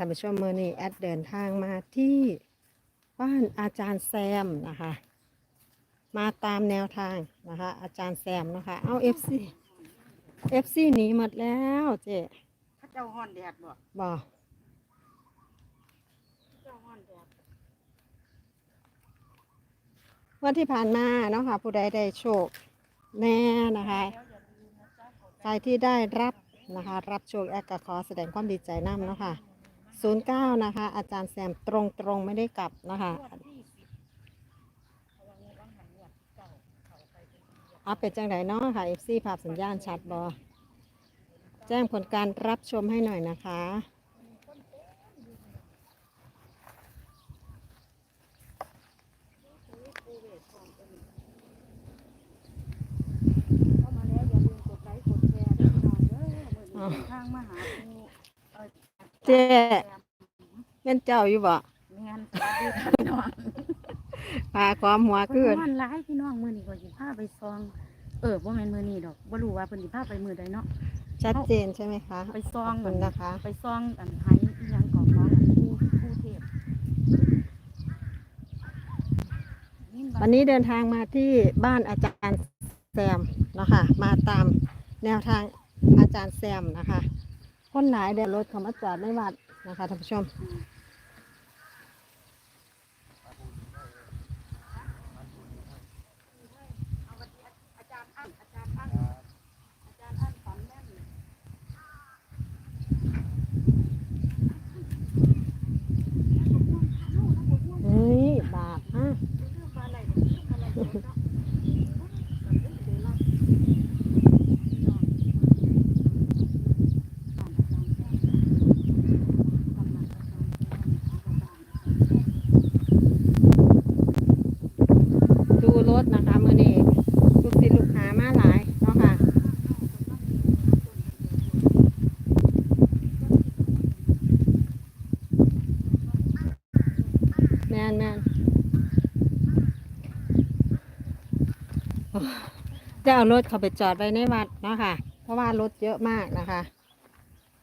ท่านผู้ชมมือนี้แอดเดินทางมาที่บ้านอาจารย์แซมนะคะ มาตามแนวทางนะคะ อาจารย์แซมนะคะ เอาเอฟซีเอฟซีหนีหมดแล้วเจ๊พระเจ้าฮ้อนแดดบ่บอกเจ้าฮ้อนแดดวันที่ผ่านมาเนาะค่ะผู้ใดได้โชคแน่นะคะใครที่ได้รับนะคะ รับโชคแอดก็ขอแสดงความดีใจน้ำเนาะค่ะ ศูนย์เก้านะคะ อาจารย์แซมตรงตรงไม่ได้กลับนะคะอัปเป็จังไดเนาะค่ะเอฟซีภาพสัญญาณชัดบอแจ้งผลการรับชมให้หน่อยนะคะทางมหาภู เจ๊เป็นเจ้าอยู่บ่แม่นสวัสดีค่ะพี่น้องปลาความหัวเพิ่ขึ้นนฮ้อนหลายพี่น้องมื้อนี้ก็สิพาไปซอง เออบ่แม่นมื้อนี้ดอกบ่รู้ว่าเพิ่นสิพาไปมื้อใดเนาะ ชัดเจนใช่ไหมคะไปซอขงอบคุณนะคะ ไปซองอันไห้อีหยังของน้องอันผู้ผู้เทพวันนี้เดินทางมาที่บ้านอาจารย์แซมเนาะคะมาตามแนวทางอาจารย์แซมนะคะ คนหลายเดี๋ยวรถเขามาจอดในวัดนะคะท่านผู้ชมเฮ้ยบาปฮะ ดูรถนะคะมือนี้ลูกศิษย์ลูกหามาหลายเนาะค่ะ แมนแมนโอ้จะ เอารถเขาไปจอดไว้ในวัดเนาะค่ะ เพราะว่ารถเยอะมากนะคะ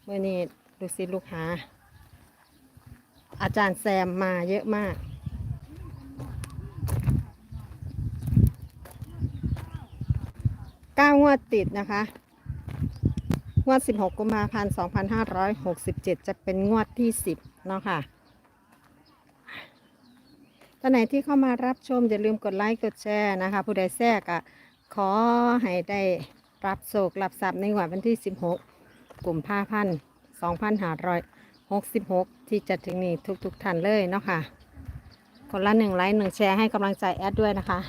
เมื่อนี้ลูกศิษย์ลูกหา อาจารย์แซมมาเยอะมากเก้างวดติดนะคะ งวด 16 กุมภาพันธ์ 2567 จะเป็นงวดที่ 10 เนาะค่ะท่านไหนที่เข้ามารับชม อย่าลืมกดไลค์ กดแชร์นะคะ ผู้ใดแทรกอะ ขอให้ได้รับโศกรับทรัพย์ในวันที่ 16กลุ่มภาพันธ์2566ที่จะถึงนี้ทุกๆท่านเลยเนาะค่ะ คนละหนึ่งไลค์หนึ่งแชร์ให้กำลังใจแอดด้วยนะคะ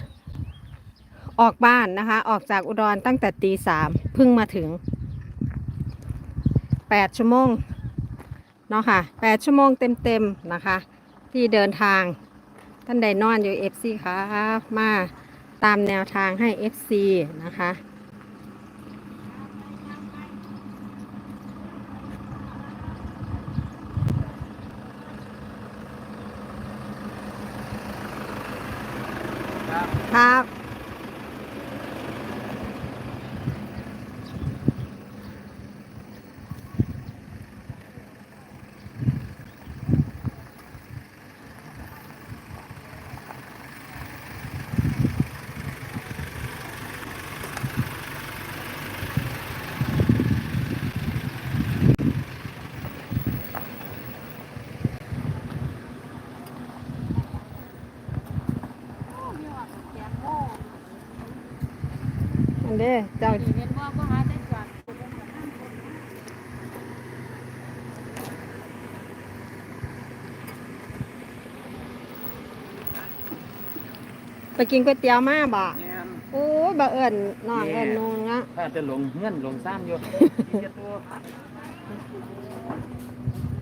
ออกบ้านนะคะ ออกจากอุดรตั้งแต่ตีสามเพิ่งมาถึงแปดชั่วโมงเนาะค่ะแปดชั่วโมงเต็มๆนะคะ ที่เดินทางท่านใดนอนอยู่ FC ค่ะมา ตามแนวทางให้ FC นะคะ ครับ อัน เด้อเจ้าเห็นว่าก็หาได้จอดไปกินก๋วยเตี๋ยวมาบ่แม่นโอ้ยบ่เอิญน้องเอิญนงนะถ้าจะหลงเงื่อนหลงซ้ำอยู่เจ็ดตัว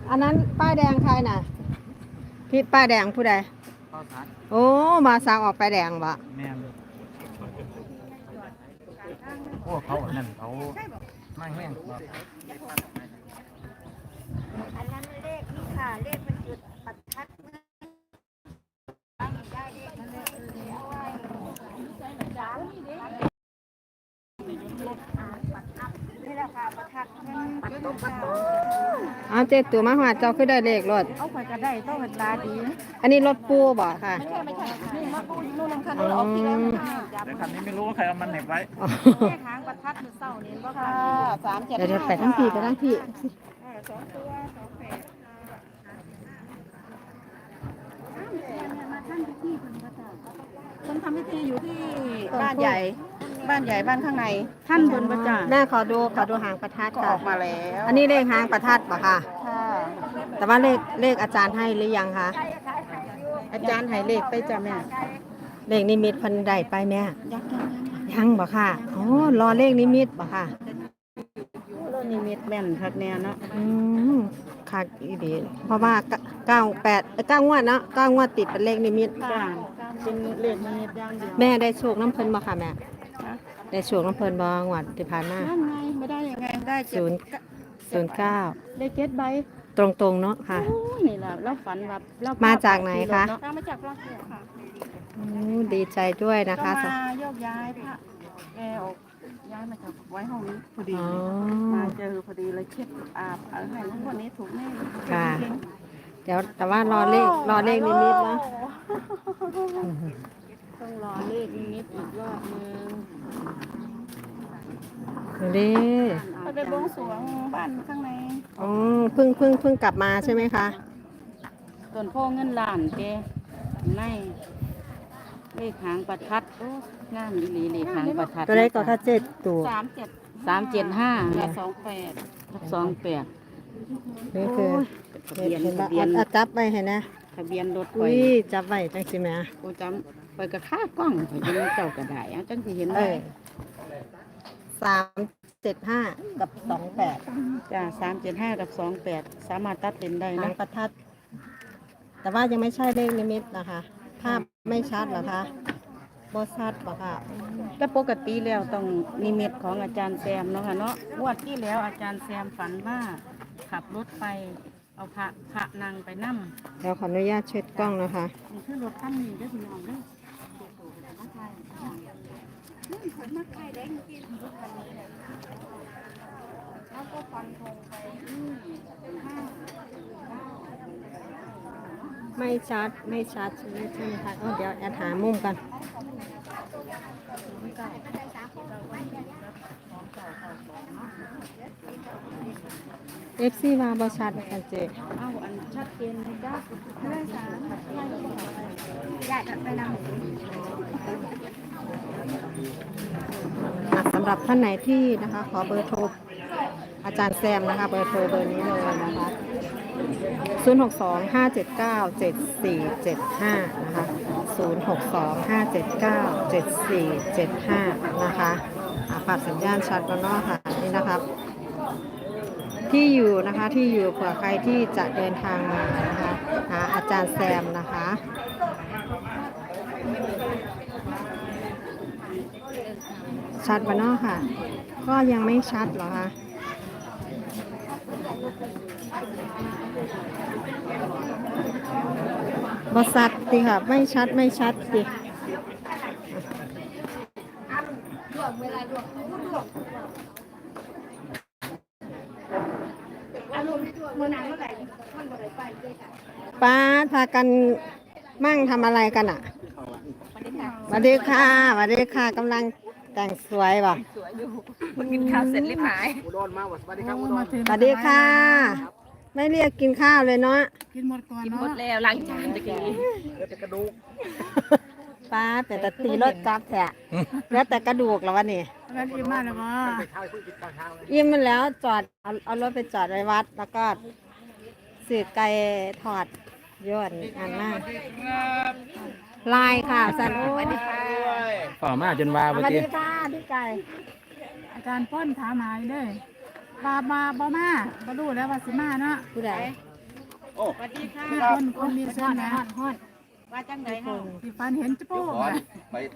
อันนั้นป้ายแดงใครน่ะพี่ป้ายแดงผู้ใดข้าวสารโอ้มาสั่งออกป้ายแดงบ่ แม่นพวก เขาอันนั่นเขาไม่แห้งหรอกอันนั้นเลขนี่ค่ะเลขมันจุดประทัดเมื่อได้เลขนั่นเลยเออเพราะว่าสามนี่เด้นี่แหละค่ะประทัดมันจุดประทัดเอาเอาเจ็ดตัวมาหอดเจ้าคือได้เลขรถเอาไปก็ได้ต้องเป็นตาดี อันนี้รถปูบ่ค่ะ ไม่ใช่ไม่ใช่นี่ มาปูอยู่นู่นนำคันเราออกที่แล้วค่ะจับแต่คันนี้ไม่รู้ว่าใครเอามันเหน็บไว้อ๋อแค่ทางประทัดมือเศร้านี่ก็ค่ะสามเจ็ดเดี๋ยวเดี๋ยวไปทั้งพี่ไปทั้งพี่สองตัวสองแปดคนทำพิธีอยู่ที่บ้านใหญ่ บ้านใหญ่บ้านข้างในท่านบนประจานแม่ขอดูขอดูหางประทัดก็อค่ะอกมาแล้ว อันนี้เลขหางประทัดป่ะค่ะค่ะ แต่ว่าเลขเลขอาจารย์ให้หรือยังคะ อาจารย์ใหายเลขไปจ้ะแม่ เลขนิมิตเพันใดไปแม่ ยักษ์ยังยังยังบ่ค่ะอ๋อรอเลขนิมิตบ่ค่ะรถนิมิตแม่นคักแน่เนาะอืมค่ะอีดีเพราะว่าเก้าแปดเก้างวดเนาะเก้างวดติดเป็นเลขนิมิต จ้าเป็นเลขนิมิตอย่างเดียวแม่ได้โชคน้ำเพิ่นบ่ค่ะแม่ ได้โชคน้ำเพิ่นบ่งวดที่ผ่านมานั่นไงไม่ได้ยังไงได้เจ็ดศูนย์ศูนย์เก้าได้เจ็ดใบ ตรงๆเนาะค่ะโอ้ยนี่แหละเราฝันแบบเรามาจากไหนคะมาจากพระเกียค่ะโอ้ดีใจด้วยนะก็คะมาโยกย้ายพระแกออกย้ายมาจากไว้ห้องนี้พอดีอ๋อ มาเจอพอดีเลยเช็ดอาบเอาให้ทั้งวันนี้ถูกแน่ค่ะ เดี๋ยวแต่ว่ารอเลขรอเลขนิมิตเนาะต้องรอเลขนิมิตอีกรอบนึง เด้ไปไปบวงสรวงบ้านข้างในอ๋อเพิ่งเพิ่งเพิ่งกลับมาใช่ไหมคะต้นโพเงินล้านแกในเลขหางประทัดโอ้งามอีหลีเลขหางประทัดตัวเลขก็แค่เจ็ดตัวสามเจ็ดสามเจ็ดห้าและสองแปดสองแปดนี่คือทะเบียนเห็นทะปะเบียนอะจับไปเห็นนะทะเบียนรถไฟอุ้ยจับไว้จังสิแม่กูจำไปกระค่ากล้องไปยังเจ้ากระไดอะจังที่เห็นเอได้อ สามเจ็ดห้ากับสองแปดจ้าสามเจ็ดห้ากับสองแปดสามารถตัดเลนได้หางนะประทัด แต่ว่ายังไม่ใช่เลขนิมิตนะคะ ภาพไม่ชัดเหรอคะบชัดเหรอคะแต่ปกติแล้วต้องนิมิตของอาจารย์แซมเนาะค่ะเนาะงวดที่แล้วอาจารย์แซมฝันว่าขับรถไปเอาพระพระนางไปนั่งเดี๋ยวขออนุญาตเช็ดกล้องนะคะมันคือรถคันนี้ได้อพี่น้องเด้อ แล้วก็ฟันธงไปที่ห้าไม่ชัดไม่ชัดใช่ไหมใช่ไหมคะอ๋อเดี๋ยวแอดหามุมกันเอฟซีมาบอชัดกันเจเอาอันชัดเจนเลยจ้าได้สามยายจะไปนำ อะสำหรับท่านไหนที่นะคะ ขอเบอร์โทรอาจารย์แซมนะคะ เบอร์โทรเบอร์นี้เลยนะคะ062 579 7475นะคะ062 579 7475นะคะอะฝากสัญญาณชัดแล้วเนาะค่ะนี่นะครับ ที่อยู่นะคะที่อยู่เผื่อใครที่จะเดินทางมานะคะหาอาจารย์แซมนะคะ ชัดปะเนาะค่ะ ก็ยังไม่ชัดเหรอคะบสัดสิค่ะ ไม่ชัดไม่ชัดสิป้าพากันมั่งทำอะไรกันอะสวัสดีค่ะสวัสดีค่ะกำลัง แต่งสวยป่ะมันกินข้าวเสร็จรีบหายอุดรมาสวัสดีครับอุดรสวัสดีค่ะ ไม่เรียกกินข้าวเลยเนาะกินหมดก่อนกินหมดแล้วล้างจานตะกี้เดี๋ยวจะกระดูกป้าแต่แต่ตีรถกลับแทะแล้วแต่กระดูกแล้ววะนี่แล้วอิ่มมากเลยว่าไปเช้าเพิ่งกินตอนเช้าเลยยิ้มมันแล้วจอดเอาเอารถไปจอดไว้วัด แล้วก็สื่อไก่ถอดย่นอันหน้า ลายค่ะสันโอ้ยฝ่ามาจนว่าสเมื่อวัสกี้ดีค่ะพี่ไก่ อาจารย์ป้อนถามหายเด้อบาบาบ่มาบ่รู้แล้วว่าสิมาเนาะผู้ใดโอ้คือคนคนมีเส้นนะฮอด ว่าจังไดเฮาสิฟันเห็นจะโป้งนะ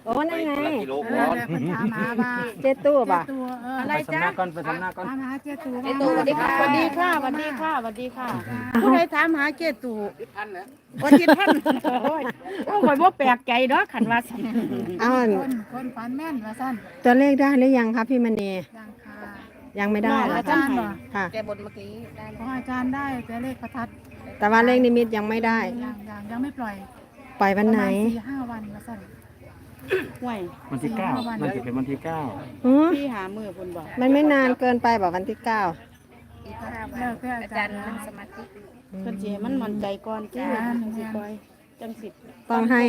โอ้นั่นไงเออแล้วเพิ่นถามหาว่าเจ๊ตู้ป่ะ ตัวเออไปสำนักก่อนไปสำนักก่อนถามหาเจตูเจ๊ตู่สวัสดีค่ะ สวัสดีค่ะสวัสดีค่ะสวัสดีค่ะ ผู้ใดถามหาเจตูพันแล้วว่าจิตท่านโอ้ยโอ้ยบ่แปลกใจเนาะคันว่าซั่นอ้าวคนคนฝันแม่นว่าซั่นตัวเลขได้หรือยังคะพี่มณีดังค่ะยังไม่ได้นอกเหรออาคะจารย์เหรอค่ะ แกบนเมื่อกี้ได้ของอาจารย์ได้แต่เลขประทัดแต่ว่าเลขนิมิตยังไม่ได้ยังยังยังไม่ปล่อย ปล่อยวันไหนประมาณสี่ห้าวันมาสั่นห่วยวันที่เก้าน่าจะเป็นวันที่เก้าหือพี่หามือคุณบอกมันไม่นานเกินไปบอกวันที่เก้าอีกห้าวัแล้วนแต่อาอาจาจารรย์ย์นั่นะงสมาธิเพิ่นสิให้มันมั่นใจก่อนที่จ้าจังสิปล่อยจังสิต้องให้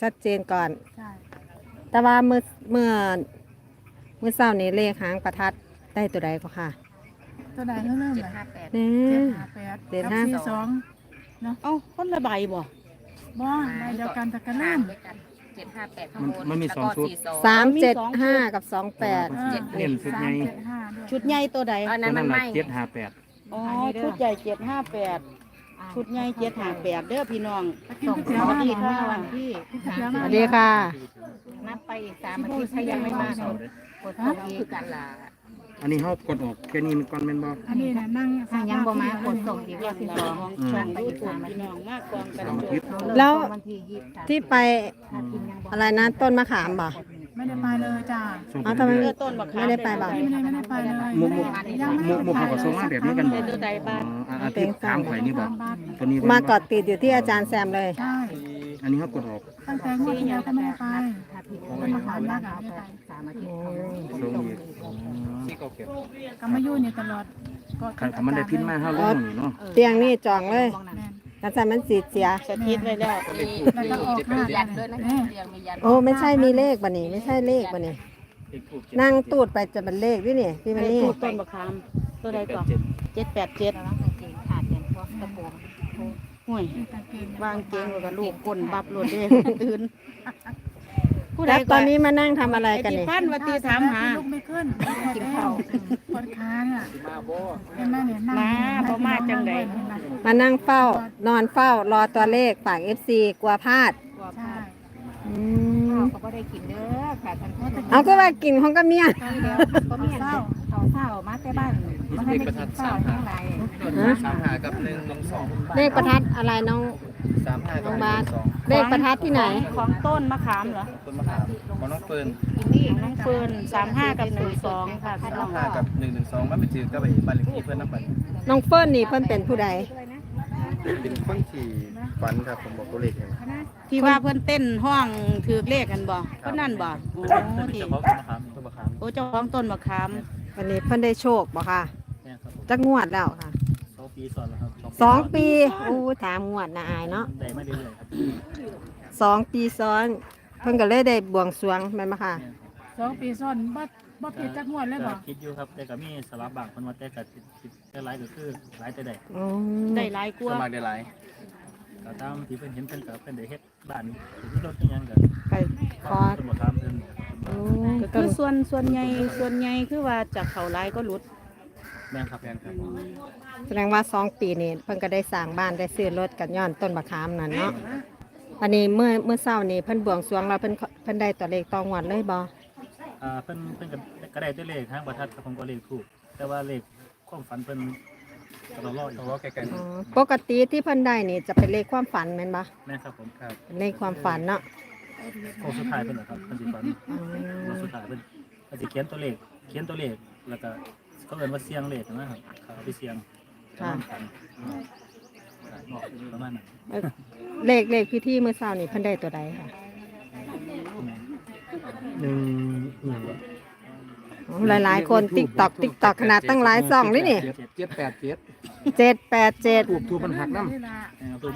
ชัดเจนก่อนใช่แต่ว่าเมื่อเมื่อเมื่อเช้านี้เลขหางประทัดได้ตัวใดก็ค่ะ ตัวใดเริ่มเริ่มเจ็เลดยห้าแปดนี่เจ็ดห้าแปดเจ็ดกับห้าสี่สองเอ้าคนละใบบ่ บ่ใบเดียวกันแต่ก็ห้าเริ่มด้วยกันเจ็ดห้าแปดข้างมันบนมันมีแล้วสองก็ชุดสี่สองสามเจ็ดห้ากับสองแปดเจ็ดเน้นชุดสาใหมญ่เจ็ดห้าด้วยชุดใหญ่ตัวใดอันตันั้วนมันั้นนน่ะไม่เจ็ดห้าแปดอ๋อชุดใหญ่เจ็ดห้าแปดชุดใหญ่เจ็ดห้าแปดเด้อพี่น้องตะกี้ก๋วยเตี๋ยวมาดีบอกค่ะว่าวันที่ก๋วยเตี๋ยวสมาวัสดีค่ะ นับไปอีกสามอาทิตย์ถ้ายังไม่มากดส่งอีกกันละ อันนี้เขากดออกแค่นี้มันก่อนแม่นบ่อันนี้นะนั่งถ้ายังบ่มากดส่งอีกเรีวัยนกที่ดาสวองของช่องยูทูบพี่น้องมากกองกันสองจุอาทิตย์แล้ว วันที่ยี่สิบสามที่ไปอะไรนะต้นมะขามบ่ ไม่ได้ไปเลยจ้าส่งอ้าวไปทำไม เรื่เลืออยต้นบักขามไม่ได้ไปบ่ ไม่ได้ไม่ได้ไปเลยมุกมุกยังไม่มุกมุกเขาก็ส่งมาแบบนี้กันบ่เดูใดบ้านอ๋ออันที่ถามข่อยนี่บ่ตามบ้านตัวนี้มาเกาะติดอยู่ที่อาจารย์แซมเลย ใช่ อันนี้เขากดออกตั้งแต่งวดที่แล้วก็ไม่ได้ไปเป็นมาขามบ้านกับไม่ได้กรรมยุ่งอีกก็มาอยู่เนี่ยตลอดก็คันคันมันได้พินมาเฮาลงนี่เนาะเตียงนี่จองเลยแม่นกันสันมันสีเสียสถิตไว้แล้วแล้วก็ออกห้ายันด้วยนะโอ้ไม่ใช่มีเลขบ่นี่ไม่ใช่เลขบ่นี่นั่งตูดไปจะเป็นเลขด้วยนี่พี่มันนี่ปลูกต้นบักขามตัวใดก่อนเจ็ดแปดเจ็ดระวังกางเกงขาดอย่างพวกกระโปรง ห่วยนี่กางเกงวางเกงไว้กับลูกก้นบับโลดเด้ตื่นผู้ใดแล้วก่ตออนนนี้มานั่งทำอะไรไอ้กันที่นี่พันวัตีถามหาลูกไม่ขึ้นกินข้าวปวดขาเนี่ยเห็นไหมเนี่ยนั่งมาบ่มาจังใด มานั่งเฝ้า นอนเฝ้ารอตัวเลขฝาก FC กลัวพลาดใช่อืม เขาก็ได้กินเด้อค่ะท่านผู้ชมเอาก็ว่ากินของก็เมียเดียวก็มีเศร้าเขาเศร้ามาแต่บ้านมันให้ได้กินเศร้าทั้งหลายสามหากับหนึ่งหนึ่งสองเลขประทัดอะไรน้อง สามห้าน้กัอบงหนึ่บาสงสองเลขประทัดที่ไหน ของต้นมะขามเหรอต้นมะขามของน้องเฟิร์นกินนี่น้องเฟิร์นสามห้ากับหนึ่งสองค่ะพี่น้สาอมงห้ากับหนึ่งหนึ่งสองมันไปจืดกับไอ้บ้านเลขที่เพื่อนน้ำปันน้องเฟิร์นนี่เพิ่นเป็นผู้ใดเป็นคนที่ฝันครับผมบอกตัวเลขเอง ที่ว่าเพื่อนเต้นห้องถือเลขกันบ่เพื่อนนั่นบ่โอ้ที่เฉพาะต้นมะขามต้นมะขามโอ้เจ้าของต้นมะขามวันนี้เพิ่นได้โชคบ่ค่ะเนี่ยครับจักงวดแล้วค่ะสองปีสอนแล้วครับสองปีอู้ถามงวดนะอายเนาะได้ไม่ได้เลยครับสองปีซ้อน เพิ่นก็เลยได้บวงสรวงแม่นบ่ค่ะสองปีซ้อนบ่บ่ผิดจักงวดเลยบ่คิดอยู่ครับแต่ก็มีสลับบางคนว่าแต่ก็คิดแต่หลายก็คือหลายแต่ได้อืมได้หลายกสว่ามัครได้หลาย ก็ตามที่เพิ่นเห็นเพิ่นก็เพิ่นได้เฮ็ดบ้านมีรถมีหยังก็ไปขอต้นมะขามเพิ่นอืมก็คือส่วนส่วนใหญ่ส่วนใหญ่คือว่าจากเขาหลายก็หลุดแม่นครับแม่นครับแสดงว่าสองปีนี้เพิ่นก็ได้สร้างบ้านได้ซื้อรถกันย้อนต้นบักขามนั่นเนาะอันนี้เมื่อเมื่อเช้านี้เพิ่นบวงสรวงแล้วเพิ่นเพิ่นได้ตัวเลขต่องวดเลยบ่อ่าเพิ่นเพิ่นก็ก็ได้แต่เลขทางประทัดครับผมก็เลขถูกแต่ว่าเลขความฝันเพิ่น ก็ต้องรออีกรอใกล้อ๋อปกติที่เพิ่นได้นี่จะเป็นเลขความฝันแม่นบ่ๆแม่นครับผมครับเป็นเลขความฝันเนาะโค้งสุดท้ายเพิ่นเหรอครับเพิ่นสิฝันอืโค้งมสุดท้ายเพิ่นเพิ่นสิเขียนตัวเลขเขียนตัวเลขแล้วก็เขาเอิ้นว่าเสียงเลขนะครับเขาเอาไปเสียงประมาณฝันอืมครับประมาณนั้นเอ้ยเลขเลขพิธีเมื่อเช้านี่เพิ่นได้ตัวใดค่ะหนึ่งหนึ่งอ๋อ หลายๆ คนติ๊กตอกติ๊กตอกขนาดตั้งหลายซองนี่นี่เจ็ดแปดเจ็ดเจ็ดแปดเจ็ดถูกถูกมันหักน้ำนี่ล่ะ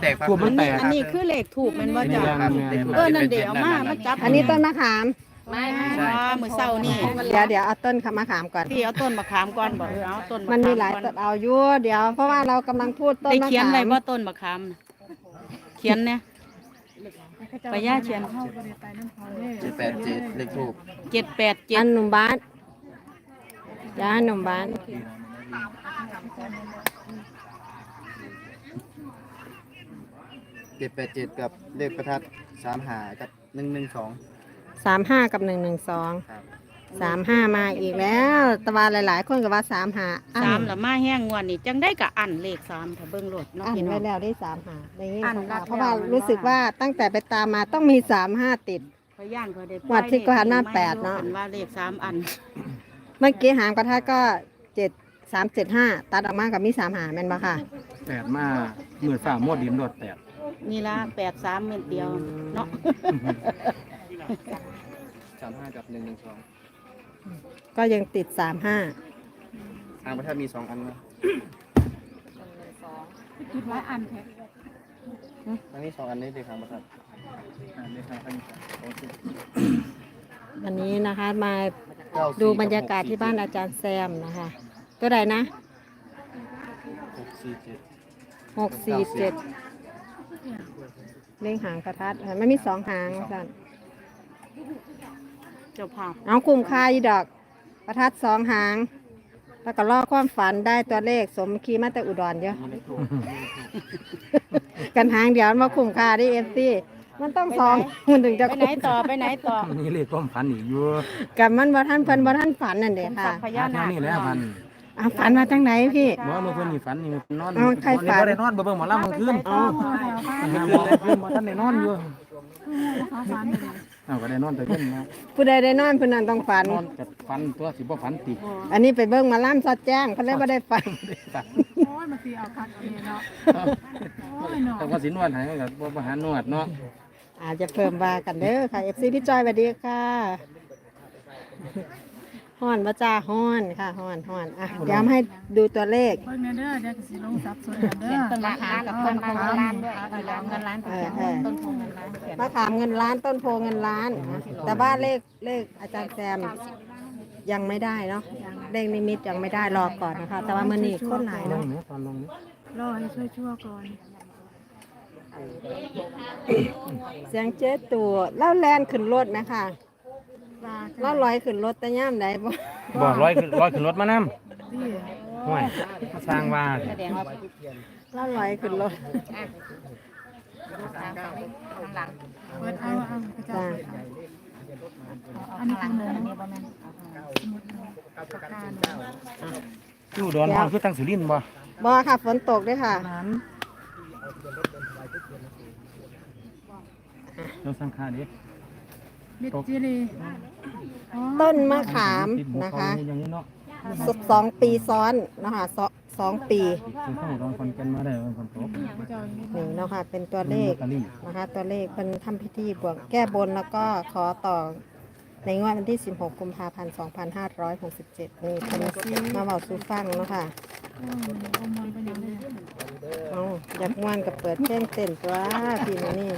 แตกทั่วมันแตกอันนี้คือเลขถูกแมันว่าอันนี้จ้ะยังไงเออนั่นเดี๋ยวมามาจับอันนี้ต้นมะขาม ไม่อ๋อมือเศร้านี่เดี๋ยวเดี๋ยวเอาต้นมะขามก่อน ที่เอาต้นมะขามก่อนบอกเออเอาต้นมะขามมันมีหลายก่อต้นเอาอยู่เดี๋ยว เพราะว่าเรากำลังพูดต้นได้มะเขียนขาอะไรมว่าต้นมะขามน่ะเขียนเนี่ยไปย่าเชียนเข้าบ่ได้ไปน้ำเขาเลยเจ็ดแปดเจ็ดเลขทูบเจ็ดแปดเจ็อัดนหนุ่มบ้าน ยาหนุ่มบ้าน เจ็ดแปดเจ็ดกับเลขประทัดสามหากับหนึ่งหนึ่งสองสามห้ากับหนึ่งหนึ่งสอง ครับสามห้ามาอีกแล้วแตะวันหลาย ๆ คนก็ว่าสามห้าอัสามนละมาแห้งงวนนี่จังได้กับอันเลขสามถ้าเบิ่งโลดเนาะอันพี่น้อไว้ง แล้วได้สามห้าในนี้อันรักเพราะว่าแล้วรู้สึกว่าตั้งแต่ไปตามมาต้องมีสามห้าติด พย่านเขาได้งวดที่ก่อนหน้าแปดเนาะ พิ่ว่าเลขสามอัน เมื่อกี้หางประทัดก็เจ็ดสามเจ็ดห้าตัดออกมากับมีสามหาแม่นบ่ค่ะ แปดมามือฝ่าหมดดินรถแปดนี่ละแปดสามเม็ดเดียวเนาะสามห้ากับหนึ่งหนึ่งสองก็ยังติดสามห้าทางประเทศมีสองอันนะคิดไว้อันแท้อันนี้สองอันนี้เด็กทางประเทศอันนี้ทางอันนี้สองสิบวันนี้นะคะมา ดูบรรยากาศที่บ้านอาจารย์แซมนะคะ ตัวใดนะหกสี่เจ็ดหกสี่เจ็ดเล่งหางประทัดเออไม่มีสองหางสั่นเจ้าภาพเอาคุ้มค่าอีดอก ประทัดสองหาง แล้วก็ล่อความฝันได้ตัวเลขสมคีมาแต่อุดรเยอะ กันหางเดียวมันมาคุ้มค่าได้เอฟซี มันต้องสองมันถึงจะไปไหนต่อไปไหนต่อนี่เลขความฝันอีกอยู่กับมันบ่ท่านเพิ่นบ่ท่านฝันนั่นเด้คุมค่ะทรัพย์พญานาคนี่แหละพันอะฝันมาจังไหนพี่ บ่เมื่อคืนนี่ฝันนี่นอนเอาใครฝัน บ่ได้นอนบ่เบิ่งหมอลำเมื่อคืนอ๋อหาหมอเมื่อคืนบ่ทันได้นอนอยู่เขาฟันเลยเอาก็ได้นอนแต่เย็นนะผู้ใดได้นอนผู้นั้นต้องฝัน นอนแต่ฝันตัวสิบ่ฝันติอันนี้ไปเบิ่งหมาล่ำสอดแจ้งเพิ่นเลยบ่ได้ฝัน โอ้ยมาตีเอาคักเอาเนี่ยเนาะโอ้ยเนาะ แต่ว่าสินวดให้ก็บ่บ่หานวดเนาะ อาจจะเพิ่มว่ากันเด้อค่ะ FC พี่จอยสวัสดีค่ะฮ้อนบ่จ้าฮ้อนค่ะฮ้อนฮ้อนอะเดี๋ยวให้ดูตัวเลขเบิ่งแน่เด้อเดี๋ยวก็สิลงซับสวยกันเด้อต้นมะขามกับต้นโพเงินล้านด้วยเงินล้านเออเออต้นโพเงินล้านเขียนมะขามเงินล้านต้นโพเงินล้านนะแต่ว่าเลขเลขอาจารย์แซมยังไม่ได้เนาะเลขนิมิตยังไม่ได้รอก่อนนะคะ แต่ว่ามื้อนี้คนหลายลงเนาะนี่ตอนลงนี่รอให้ช่วยชั่วก่อน เสียงเจ๊ตู่เล่าแลนขึ้นรถไหมคะปลาเล่าลอยขึ้นรถแต่ย่ามใดบ่บ่ร้อยขึ้นร้อยขึ้นรถมานำที่ห่วยมาสร้างว่าแสดงว่าเล่าลอยขึ้นรถตามฝั่งนี้ข้างหลังเปิดเอาเอากระจาจ้ายอันนี้ข้างหลังอันนี้ประมาณปากกาหนูอยู่ดอนทางคือทางสุรินทร์บ่บ่ค่ะฝนตกด้วยค่ะเราสังขารดิมิดจิรีอ๋อต้นมะขามนะคะ อย่างนี้เนาะสิบสองปีซ้อนนะคะสองสองปี คือข้างของคนกันมาได้วันคนตกกระจายอย่างนี้นี่เนาะค่ะเป็นตัวเลขลอตตอรี่นะคะ ตัวเลขเป็นทำพิธีบวกแก้บนแล้วก็ขอต่อ ในงวดวันที่ 16 กุมภาพันธ์ 2567 นี่เป็นมาเบาสู่ฟังเนาะค่ะโอ้ยเอามันไปอย่างนี้เอาอยากมวนกับเปิดเพลงเต้นตัวพี่มานี่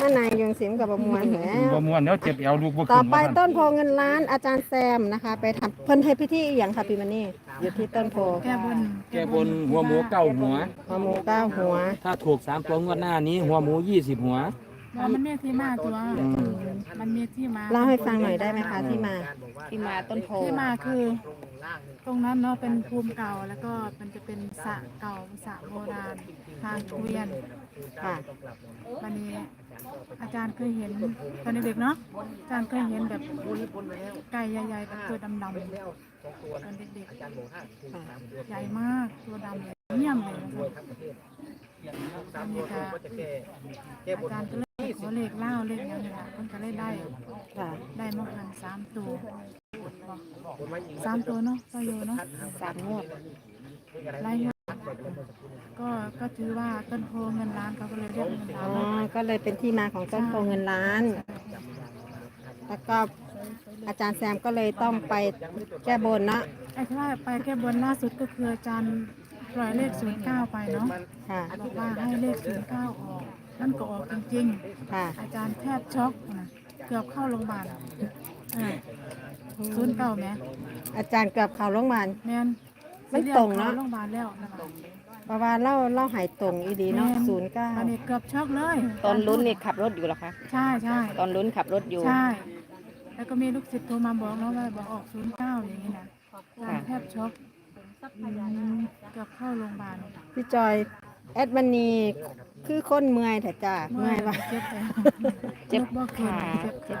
มานายยงสิมกับบมวนแล้วบ่ม่วนเดี๋ยวเจ็บเอวลูกบ่ขึ้นต่อไปว่าซั่นต้นโพเงินล้านอาจารย์แซมนะคะ ไปทำเพิ่นให้พิธีอหย่างค่ะพี่มานี่อยู่ที่ต้นโพแก้บนแกบนหัวหมูเก้าหัว หัวหมูเก้าหัว ถ้าถูกสามตัวงวดหน้านี้หัวหมูยี่สิบหัว ว่ามันมีที่มาตัว อืม มันมีที่มา เล่าให้ฟังหน่อยได้ไหมคะที่มาที่มาต้นโพที่มาคือ ตรงนั้นเนาะเป็นภูมิเก่าแล้วก็มันจะเป็นสระเก่าสระโบราณทางเกวียน ค่ะ วันนี้อาจารย์เคยเห็นตอนเด็กๆเนาะอาจารย์เคยเห็นแบบไก่ใหญ่ๆกับตัวดำๆตอนเด็กๆใหญ่มากตัวดำเลยเงี่ยมเลยอันนี้ค่ะอาจารย์ก็เลยขอเลขเล่าเลขอย่างนี้ละคนก็เลยได้ค่ะได้มาพันสามตัวสามตัวเนาะก็อยู่เนาะสามงวดไล่งวด ก็ก็ถือว่าต้นโพเงินล้านเขาก็เลยเรียกเงินล้าอ๋นอเนาะก็เลยเป็นที่มาของต้นโพเงินล้าน แล้วก็อาจารย์แซมก็เลยต้องไปแก้บนเนาะไอ้ที่ว่าไปแก้บนล่าสุดก็คืออาจารย์ปล่อยเลขศูนย์เก้าไปเนาะค่ะ บอกว่าให้เลขศูนย์เก้าออกนั่นก็ออกจริงค่ะ ๆ อาจารย์แทบช็อกนะเกือบเข้าโรงพยาบาลศูนย์เก้าไหมอาจารย์เกือบเข้าโรงพยาบาลแม่น มันตรงเนอะเข้าโรงพยาบาลแล้วนะคะเพราะว่าเล่าเล่าหายตรงอีดีเนาะแม่ศูนย์เก้าอันนี้เกือบช็อกเลยตอนลุ้นนี่ขับรถอยู่เหรอคะ ใช่ใช่ตอนลุ้นขับรถอยู่ ใช่ แล้วก็มีลูกศิษย์โทรมาบอกเนาะว่าบอกออกศูนย์เก้าอย่างนี้นะอาจารย์แทบช็อกอืมเกือบเข้าโรงพยาบาลพี่จอย แอดมันนีคือคนเมื่อยแต่จ้าเมื่อยปะ เจ็บแต่เจ็บลุกบ่ขึ้นขา เจ็บ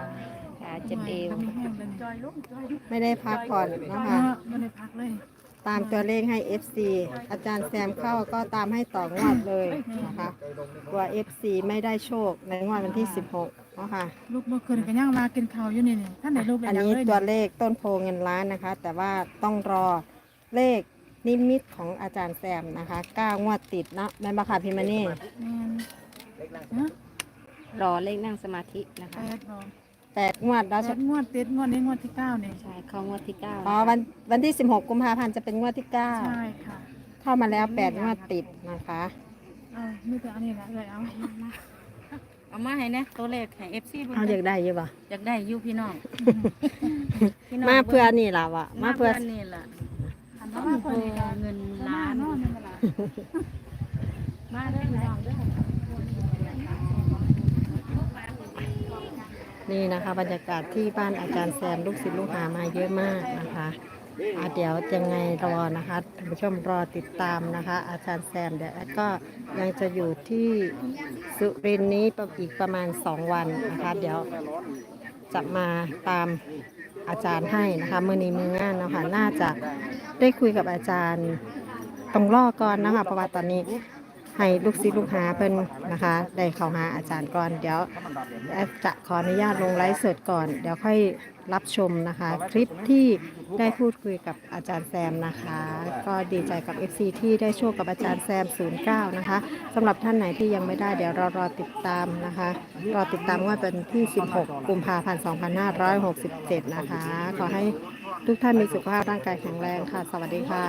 ขาขาเจ็บเอวมื่ยก็มีแห้งเลยนี่ไม่ได้พักผ่อนนะคะเนอะไม่ได้พักเลย ตามตัวเลขให้ FC อาจารย์แซมเข้าก็ตามให้ต่องวดเลยนะคะกลัว FC ไม่ได้โชคในงวดวันที่ 16เนาะค่ะลูกเมื่อคืนก็ยังมากินข้าวอยู่นี่นี่ท่านไหนลูกได้อันยังนี้เลยตัวเลขต้นโพเงินล้านนะคะ แต่ว่าต้องรอเลขนิมิตของอาจารย์แซมนะคะ9งวดติดเนาะแม่นบาค่ะพิมพ์มานี่แม่นฮะรอเลขนั่งสมาธินะแปคะดบอก แปดงวดแล้วแปดงวดติดงวดนี้งวดที่เก้าเนี่ยใช่เข้างวดที่เก้าอ๋อวันวันที่16กุมภาพันธ์จะเป็นงวดที่ใช่ค่ะ9เข้ามาแล้ว8งวดติดนะคะเอาไม่แต่อันนี้ละเลยเอาเอามาให้นะตัวเลขให้เอฟซีเอาอยากได้อยี่บ่อยากได้อยูพี่น้องพี่น้งมาเพื่อนี่ล่ะวะมามาเพื่เพื่ออนี่ล่ะอันนั้นว่าคนนี้ก็เงินล้าล้านนเนาะนี่มันละมาได้พี่น้องเด้อ นี่นะคะ บรรยากาศที่บ้านอาจารย์แซมลูกศิษย์ลูกหามาเยอะมากนะคะอะเดี๋ยวยังไงรอนะคะท่านผู้ชมรอติดตามนะคะ อาจารย์แซมเดี๋ยวแอดก็ยังจะอยู่ที่สุรินทร์นี้อีกประมาณ 2 วันนะคะ เดี๋ยวจะมาตามอาจารย์ให้นะคะมือนี้มืองานนะคะน่าจะได้คุยกับอาจารย์ต้องรอก่อนนะคะเพราะว่าตอนนี้ ให้ลูกศิษย์ลูกหาเพิ่นนะคะ ได้เข้าหาอาจารย์ก่อน เดี๋ยวแอดจะขออนุญาตลงไลฟ์สดก่อน เดี๋ยวค่อยรับชมนะคะ คลิปที่ได้พูดคุยกับอาจารย์แซมนะคะ ก็ดีใจกับ FC ที่ได้โชคกับอาจารย์แซม 09 นะคะสำหรับท่านไหนที่ยังไม่ได้เดี๋ยวรารอติดตามนะคะรอติดตามว่าเป็นที่ 16 กุมภาพันธ์ 2567 นะคะ ขอให้ทุกท่านมีสุขภาพร่างกายแข็งแรงค่ะ สวัสดีค่ะ